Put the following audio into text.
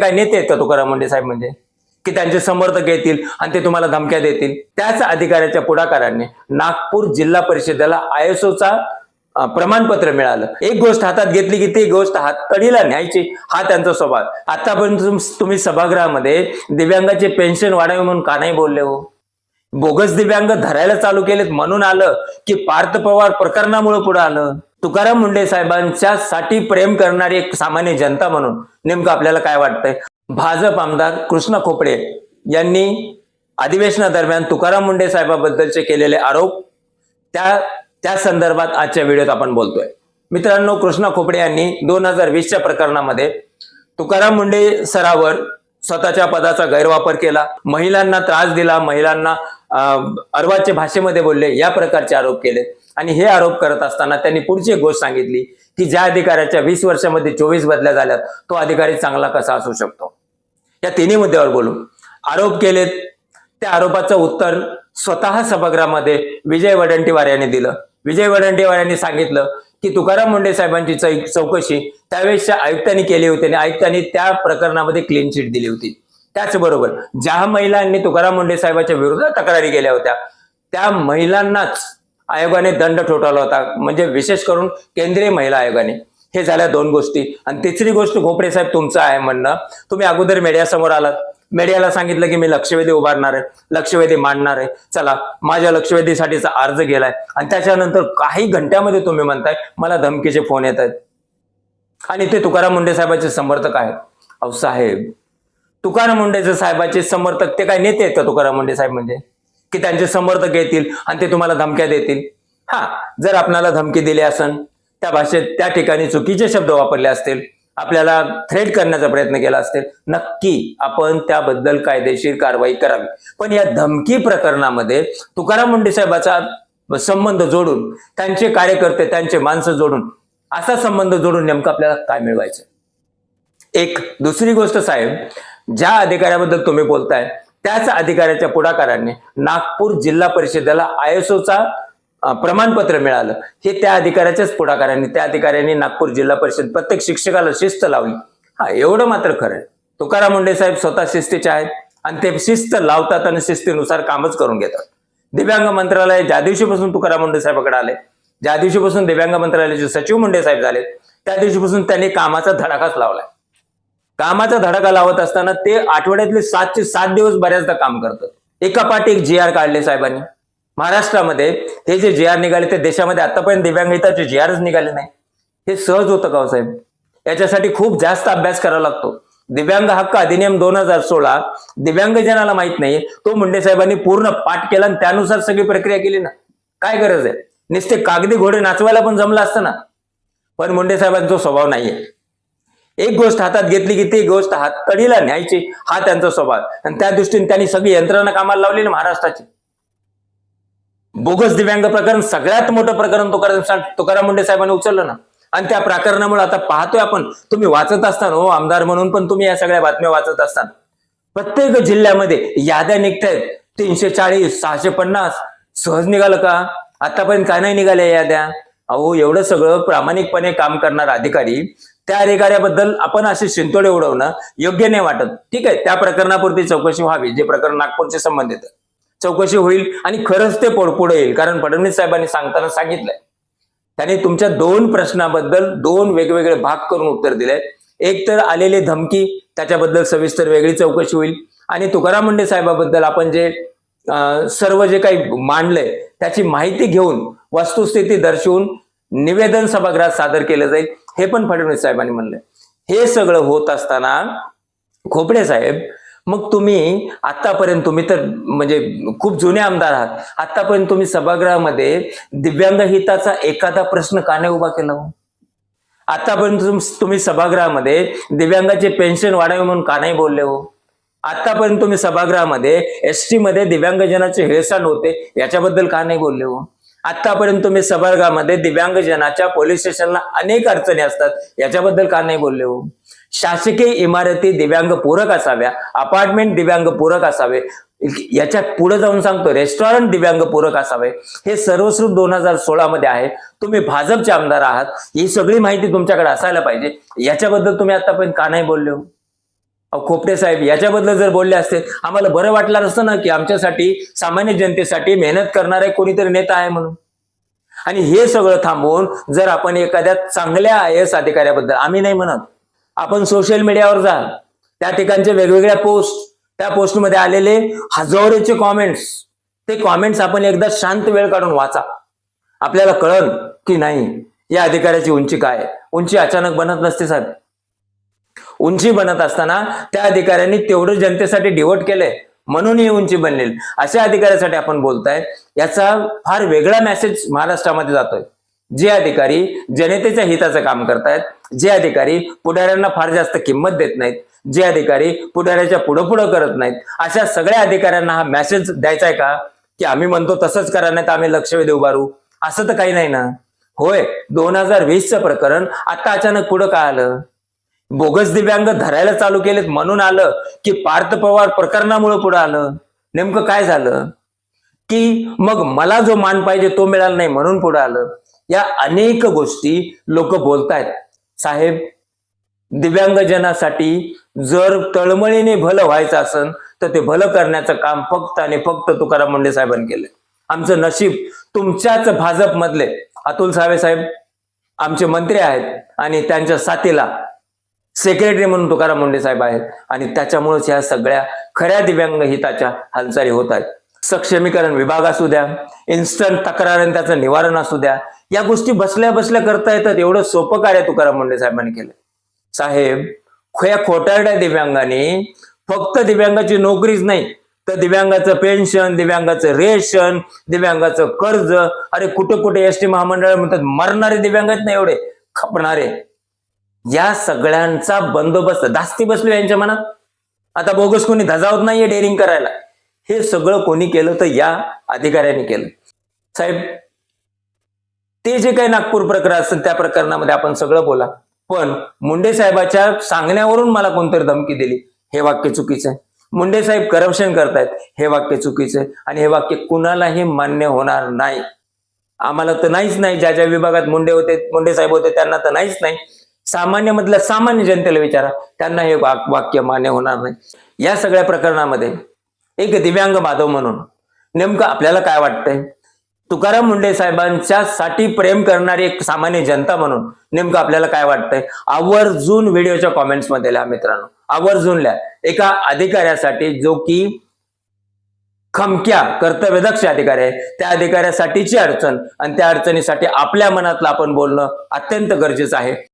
काय नेते आहेत का तुकाराम मुंडे साहेब म्हणजे? की त्यांचे समर्थक येतील आणि ते तुम्हाला धमक्या देतील. त्याच अधिकाऱ्याच्या पुढाकाराने नागपूर जिल्हा परिषदेला आयएसओचा प्रमाणपत्र मिळालं. एक गोष्ट हातात घेतली की ती गोष्ट हात कडीला न्यायची हा त्यांचा स्वभाव. आतापर्यंत तुम्ही सभागृहामध्ये दिव्यांगाचे पेन्शन वाढावे म्हणून का नाही बोलले हो? बोगस दिव्यांग धरायला चालू केलेत म्हणून आलं की पार्थ पवार प्रकरणामुळे पुढे आलं. तुकाराम मुंडे साहेबांच्या साठी प्रेम करणारी एक सामान्य जनता म्हणून नेमकं आपल्याला काय वाटतंय? भाजप आमदार कृष्ण खोपडे यांनी अधिवेशनादरम्यान तुकाराम मुंडे साहेबाबद्दलचे केलेले आरोप त्या त्या संदर्भात आजच्या व्हिडिओत आपण बोलतोय. मित्रांनो कृष्णा खोपडे यांनी दोन हजार वीसच्या प्रकरणामध्ये तुकाराम मुंडे सरावर स्वतःच्या पदाचा गैरवापर केला महिलांना त्रास दिला महिलांना अर्वाचे भाषेमध्ये बोलले या प्रकारचे आरोप केले. आणि हे आरोप करत असताना त्यांनी पुढची एक गोष्ट सांगितली की ज्या अधिकाऱ्याच्या वीस वर्षामध्ये चोवीस बदल्या झाल्यात तो अधिकारी चांगला कसा असू शकतो? या तिन्ही मुद्द्यावर बोलू. आरोप केलेत. त्या आरोपाचं उत्तर स्वतः सभागृहामध्ये विजय वडंटीवार यांनी दिलं. विजय वडंटीवार यांनी सांगितलं की तुकाराम मुंडे साहेबांची चौकशी त्यावेळेसच्या आयुक्तांनी केली होती आणि आयुक्तांनी त्या प्रकरणामध्ये क्लीन चिट दिली होती. त्याचबरोबर ज्या महिलांनी तुकाराम मुंडे साहेबांच्या विरोधात तक्रारी केल्या होत्या त्या महिलांनाच आयोगाने दंड ठोठावला होता. म्हणजे विशेष करून केंद्रीय महिला आयोगाने. हे झाल्या दोन गोष्टी. आणि तिसरी गोष्ट घोपडे साहेब तुमचं आहे म्हणणं. तुम्ही अगोदर मीडियासमोर आलात. मीडियाला सांगितलं की मी लक्षवेधी उभारणार आहे. लक्षवेधी मांडणार आहे. चला माझ्या लक्षवेधीसाठीचा अर्ज गेलाय. आणि त्याच्यानंतर काही घंट्यामध्ये तुम्ही म्हणताय मला धमकीचे फोन येत आहेत. आणि ते तुकाराम मुंडे साहेबांचे समर्थक आहेत. अहो साहेब. तुकाराम मुंडेचे साहेबाचे समर्थक ते काय नेते आहेत का तुकाराम मुंडे साहेब म्हणजे? की त्यांचे समर्थक येतील आणि ते तुम्हाला धमक्या देतील. हा जर आपणाला धमकी दिली असन त्या भाषेत त्या ठिकाणी चुकीचे शब्द वापरले असतील आपल्याला थ्रेट करण्याचा प्रयत्न केला असेल नक्की आपण त्याबद्दल कायदेशीर कारवाई करावी. पण या धमकी प्रकरणामध्ये तुकाराम मुंडे साहेबाचा संबंध जोडून त्यांचे कार्यकर्ते त्यांचे माणसं जोडून असा संबंध जोडून नेमकं आपल्याला काय मिळवायचं? एक दुसरी गोष्ट साहेब ज्या अधिकाऱ्याबद्दल तुम्ही बोलताय त्याच अधिकाऱ्याच्या पुढाकाराने नागपूर जिल्हा परिषदेला आयएसओचा प्रमाणपत्र मिळालं. हे त्या अधिकाऱ्याच्याच पुढाकाराने त्या अधिकाऱ्यांनी नागपूर जिल्हा परिषद प्रत्येक शिक्षकाला शिस्त लावली. हा एवढं मात्र खरं आहे. तुकाराम मुंडे साहेब स्वतः शिस्तीचे आहेत आणि ते शिस्त लावतात आणि शिस्तीनुसार कामच करून घेतात. दिव्यांग मंत्रालय ज्या दिवशीपासून तुकाराम मुंडे साहेबाकडे आले ज्या दिवशीपासून दिव्यांग मंत्रालयाचे सचिव मुंडे साहेब झाले त्या दिवशीपासून त्यांनी कामाचा धडाकाच लावलाय. कामाचा धडाका लावत असताना ते आठवड्यातले सातचे सात दिवस बऱ्याचदा काम करतात. एका पाठी एक जी आर काढले साहेबांनी. महाराष्ट्रामध्ये हे जे जी आर निघाले ते देशामध्ये आतापर्यंत दिव्यांग हिताचे जी आरच निघाले नाही. हे सहज होतं का हो साहेब? याच्यासाठी खूप जास्त अभ्यास करावा लागतो. दिव्यांग हक्क अधिनियम दोन हजार सोळा दिव्यांगजनाला माहीत नाही. तो मुंडे साहेबांनी पूर्ण पाठ केला आणि त्यानुसार सगळी प्रक्रिया केली ना. काय गरज आहे? नुसते कागदी घोडे नाचवायला पण जमलं असतं ना. पण मुंडे साहेबांचा स्वभाव नाहीये. एक गोष्ट हातात घेतली की ती गोष्ट हात कडीला न्यायची हा त्यांचा स्वभाव. आणि त्या दृष्टीने त्यांनी सगळी यंत्रणा कामाला लावली ना महाराष्ट्राची. बोगस दिव्यांग प्रकरण सगळ्यात मोठं प्रकरण तुकाराम तुकाराम मुंडे साहेबांनी उचललं ना. आणि त्या प्रकरणामुळे आता पाहतोय आपण तुम्ही वाचत असताना हो आमदार म्हणून पण तुम्ही या सगळ्या बातम्या वाचत असताना. प्रत्येक जिल्ह्यामध्ये याद्या निघतायत. तीनशे चाळीस सहाशे पन्नास. सहज निघालं का? आतापर्यंत काय नाही निघाल्या याद्या? अहो एवढं सगळं प्रामाणिकपणे काम करणारा अधिकारी. त्या अधिकाऱ्याबद्दल आपण असे शिंतोडे उडवणं योग्य नाही वाटत. ठीक आहे? त्या प्रकरणापुरती चौकशी व्हावी जे प्रकरण नागपूरचे संबंधित आहे. चौकशी होईल आणि खरंच ते पुढे येईल कारण फडणवीस साहेबांनी सांगताना सांगितलंय. त्याने तुमच्या दोन प्रश्नाबद्दल दोन वेगवेगळे भाग करून उत्तर दिले एक तर आलेली धमकी त्याच्याबद्दल सविस्तर वेगळी चौकशी होईल. आणि तुकाराम मुंडे साहेबाबद्दल आपण जे सर्व जे काही मांडलंय त्याची माहिती घेऊन वस्तुस्थिती दर्शवून निवेदन सभागृहात सादर केलं जाईल. हे पण फडणवीस साहेबांनी म्हणले. हे सगळं होत असताना खोपडे साहेब मग तुम्ही आतापर्यंत तुम्ही तर म्हणजे खूप जुने आमदार आहात. आतापर्यंत तुम्ही सभागृहामध्ये दिव्यांग हिताचा एखादा प्रश्न का नाही उभा केला हो? आतापर्यंत तुम्ही सभागृहामध्ये दिव्यांगाचे पेन्शन वाढावे म्हणून का नाही बोलले हो? आतापर्यंत तुम्ही सभागृहामध्ये एस टी मध्ये दिव्यांगजनाचे हेळसांड होते याच्याबद्दल का नाही बोलले हो? आतापर्यंत तुम्ही सभागृहामध्ये दिव्यांगजनाच्या पोलीस स्टेशनला अनेक अडचणी असतात. याच्याबद्दल का नाही बोलले हो? शासकीय इमारती दिव्यांग पूरक असाव्या अपार्टमेंट दिव्यांग पूरक असावे याच्यापुढे जाऊन सांगतो रेस्टॉरंट दिव्यांग पूरक असावे हे सर्वस्रूप दोन हजार सोळा मध्ये आहे. तुम्ही भाजपचे आमदार आहात ही सगळी माहिती तुमच्याकडे असायला पाहिजे. याच्याबद्दल तुम्ही आतापर्यंत का नाही बोलले हो? खोपटे साहेब याच्याबद्दल जर बोलले असते आम्हाला बरं वाटलं असतं ना की आमच्यासाठी सामान्य जनतेसाठी मेहनत करणारा कोणीतरी नेता आहे म्हणून? आणि हे सगळं थांबवून जर आपण एखाद्या चांगल्या आय एस अधिकाऱ्याबद्दल आम्ही नाही म्हणत. आपण सोशल मीडियावर जा त्या ठिकाणचे वेगवेगळ्या पोस्ट त्या पोस्टमध्ये आलेले हजारोचे कॉमेंट्स ते कॉमेंट्स आपण एकदा शांत वेळ काढून वाचा. आपल्याला कळन की नाही या अधिकाऱ्याची उंची काय उंची अचानक बनत नसते साहेब. उंची बनत असताना त्या अधिकाऱ्यांनी तेवढं जनतेसाठी डिवोट केलंय. म्हणून ही उंची बनलेली. अशा अधिकाऱ्यासाठी आपण बोलताय. याचा फार वेगळा मेसेज महाराष्ट्रामध्ये जातोय. जे अधिकारी जनतेच्या हिताचं काम करतायत जे अधिकारी पुढाऱ्यांना फार जास्त किंमत देत नाहीत जे अधिकारी पुढाऱ्याच्या पुढं पुढं करत नाहीत अशा सगळ्या अधिकाऱ्यांना हा मेसेज द्यायचा आहे का? की आम्ही म्हणतो तसंच करा नाही तर आम्ही लक्षवेधी उभारू. असं तर काही नाही ना. होय दोन हजार वीसचं प्रकरण आता अचानक पुढं का आलं? बोगस दिव्यांग धरायला चालू केलेत म्हणून आलं की पार्थ पवार प्रकरणामुळे पुढे आलं. नेमकं काय झालं? की मग मला जो मान पाहिजे तो मिळाला नाही म्हणून पुढे आलं. या अनेक गोष्टी लोक बोलतायत. साहेब दिव्यांगजनासाठी जर तळमळीने भलं व्हायचं असेल तर ते भलं करण्याचं काम फक्त आणि फक्त तुकाराम मुंडे साहेबांनी केलं. आमचं नशीब तुमच्याच भाजपमधले. अतुल सावे साहेब आमचे मंत्री आहेत आणि त्यांच्या साथीला सेक्रेटरी म्हणून तुकाराम मुंडे साहेब आहेत. आणि त्याच्यामुळेच ह्या सगळ्या खऱ्या दिव्यांग हिताच्या हालचाली होत आहेत. सक्षमीकरण विभाग असू द्या इन्स्टंट तक्रार आणि त्याचं निवारण असू द्या या गोष्टी बसल्या बसल्या करता येतात. एवढं सोपं कार्य तुकाराम मुंडे साहेबांनी केलं. साहेब खोया खोटारड्या दिव्यांगाने फक्त दिव्यांगाची नोकरीच नाही तर दिव्यांगाचं पेन्शन दिव्यांगाचं रेशन दिव्यांगाचं कर्ज अरे कुठे कुठे एस टी महामंडळ म्हणतात मरणारे दिव्यांग आहेत ना एवढे खपणारे. या सगळ्यांचा बंदोबस्त. धास्ती बसलो यांच्या मनात. आता बोगस कोणी धजावत नाहीये डेअरिंग करायला. हे सगळं कोणी केलं तर या अधिकाऱ्यांनी केलं. साहेब ते जे काही नागपूर प्रकरण असेल त्या प्रकरणामध्ये आपण सगळं बोला. पण मुंडे साहेबाच्या सांगण्यावरून मला कोणतरी धमकी दिली. हे वाक्य चुकीचं आहे. मुंडे साहेब करप्शन करतायत. हे वाक्य चुकीचं आहे. आणि हे वाक्य कुणालाही मान्य होणार नाही. आम्हाला तर नाहीच नाही. ज्या ज्या विभागात मुंडे होते मुंडे साहेब होते त्यांना तर नाहीच नाही. सामान्य मधल्या सामान्य जनतेला विचारा त्यांना हे वाक- वाक्य मान्य होणार नाही. या सगळ्या प्रकरणामध्ये एक दिव्यांग माधव म्हणून नेमकं आपल्याला काय वाटतंय? तुकाराम मुंडे साहेबांच्या साठी प्रेम करणारी एक सामान्य जनता म्हणून नेमकं आपल्याला काय वाटतंय? आवर्जून व्हिडिओच्या कॉमेंट्समध्ये लिहा मित्रांनो. आवर्जून लिहा. एका अधिकाऱ्यासाठी जो की खमक्या कर्तव्यदक्ष अधिकारी आहे त्या अधिकाऱ्यासाठीची अडचण आणि त्या अडचणीसाठी आपल्या मनातलं आपण बोलणं अत्यंत गरजेचं आहे.